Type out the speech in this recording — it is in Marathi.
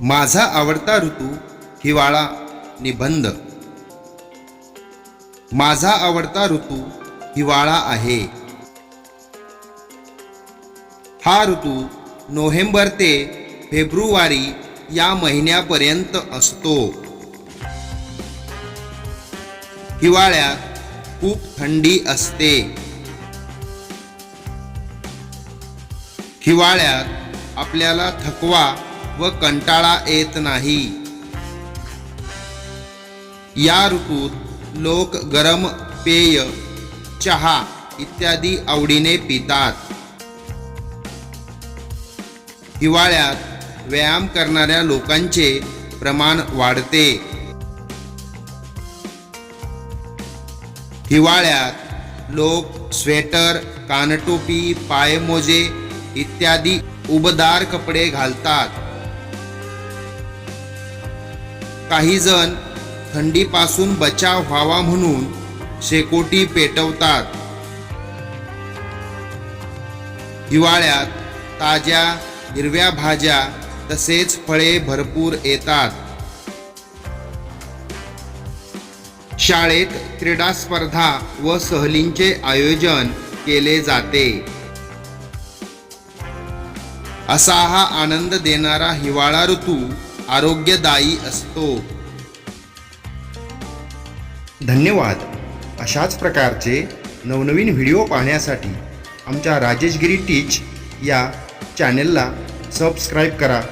माझा आवडता ऋतू हिवाळा निबंध. माझा आवडता ऋतू हिवाळा आहे. हा ऋतू नोव्हेंबर ते फेब्रुवारी या महिन्यापर्यंत असतो. हिवाळ्यात खूप थंडी असते. हिवाळ्यात आपल्याला थकवा व कंटाळा येत नाही. या ऋतूत लोक गरम पेय चहा इत्यादी आवडीने पितात. हिवाळ्यात व्यायाम करणाऱ्या लोकांचे प्रमाण वाढते. हिवाळ्यात लोक स्वेटर कानटोपी पायमोजे इत्यादी उबदार कपडे घालतात. काहीजण थंडीपासून बचाव व्हावा म्हणून शेकोटी पेटवतात. हिवाळ्यात ताज्या हिरव्या भाज्या तसेच फळे भरपूर येतात. शाळेत क्रीडा स्पर्धा व सहलींचे आयोजन केले जाते. असा हा आनंद देणारा हिवाळा ऋतू आरोग्यदायी असतो. धन्यवाद. अशाच प्रकारचे नवनवीन व्हिडिओ पाहण्यासाठी आमच्या राजेशगिरी टीच या चॅनेलला सबस्क्राईब करा.